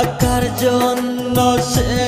টাকার জন্য সে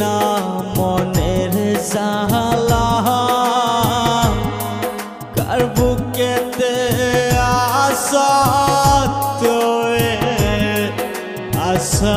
না মনের জালা কার বুকেতে আশা আসা আশা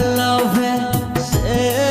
love it.